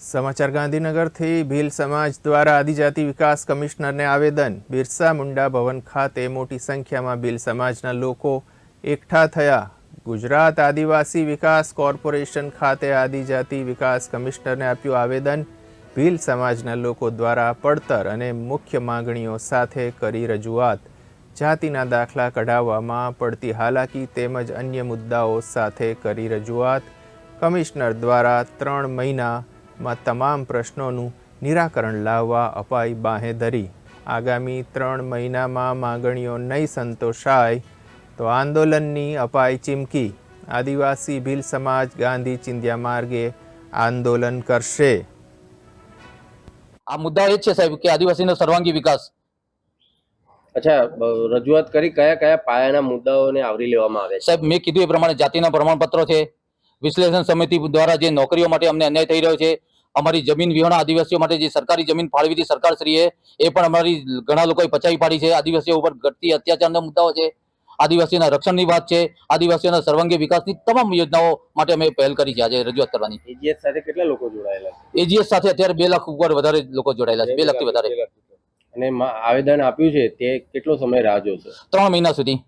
સમાચાર ગાંધીનગરથી ભીલ સમાજ દ્વારા આદિજાતિ વિકાસ કમિશનરને આવેદન. બિરસા મુંડા ભવન ખાતે મોટી સંખ્યામાં ભીલ સમાજના લોકો એકઠા થયા. ગુજરાત આદિવાસી વિકાસ કોર્પોરેશન ખાતે આદિજાતિ વિકાસ કમિશનરને આપ્યું આવેદન. ભીલ સમાજના લોકો દ્વારા પડતર અને મુખ્ય માંગણીઓ સાથે કરી રજૂઆત. જાતિના દાખલા કઢાવવામાં પડતી હાલાકી તેમજ અન્ય મુદ્દાઓ સાથે કરી રજૂઆત. કમિશનર દ્વારા ત્રણ મહિનામાં તમામ પ્રશ્નોનું નિરાકરણ લાવવા અપાઈ બાહેધરી આગામી ત્રણ મહિનામાં માંગણીઓ નહીં સંતોષાય તો આંદોલનની અપાઈ ચીમકી. આદિવાસી ભીલ સમાજ ગાંધી ચિંધ્યા માર્ગે આંદોલન કરશે. આ મુદ્દા એ જ છે સાહેબ કે આદિવાસીનો સર્વાંગી વિકાસ. અચ્છા રજૂઆત કરી કયા કયા પાયાના મુદ્દાઓને આવરી લેવામાં આવે છે? સાહેબ મેં કીધું એ પ્રમાણે જાતિના પ્રમાણપત્રો છે. વિશ્લેષણ સમિતિ દ્વારા જે નોકરીઓ માટે અમને અન્યાય થઈ રહ્યો છે અમારી જમીન વિહોણા આદિવાસીઓ માટે જે સરકારી જમીન ફાળવી હતી સરકારશ્રીએ એ પણ અમારી ઘણા લોકોએ પચાવી પાડી છે. આદિવાસીઓ ઉપર ઘટતી અત્યાચારના મુદ્દાઓ છે. આદિવાસીના રક્ષણની વાત છે. આદિવાસીઓના સર્વાંગી વિકાસની તમામ યોજનાઓ માટે અમે પહેલ કરી છે. આજે રજૂઆત કરવાની. એજીએસ સાથે કેટલા લોકો જોડાયેલા છે? એજીએસ સાથે અત્યારે બે લાખ ઉપર વધારે લોકો જોડાયેલા છે. બે લાખથી વધારે. અને આવેદન આપ્યું છે તે કેટલો સમય રાહ જોશે? ત્રણ મહિના સુધી.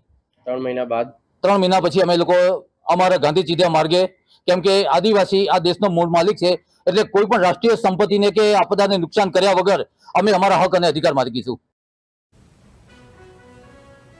ત્રણ મહિના બાદ? ત્રણ મહિના પછી અમે લોકો અમારા ગાંધી ચીધા માર્ગે કેમ કે આદિવાસી આ દેશનો મૂળ માલિક છે, એટલે કોઈ પણ રાષ્ટ્રીય સંપત્તિને કે આપદાને નુકસાન કર્યા વગર અમે અમારા હક અને અધિકાર માગીશું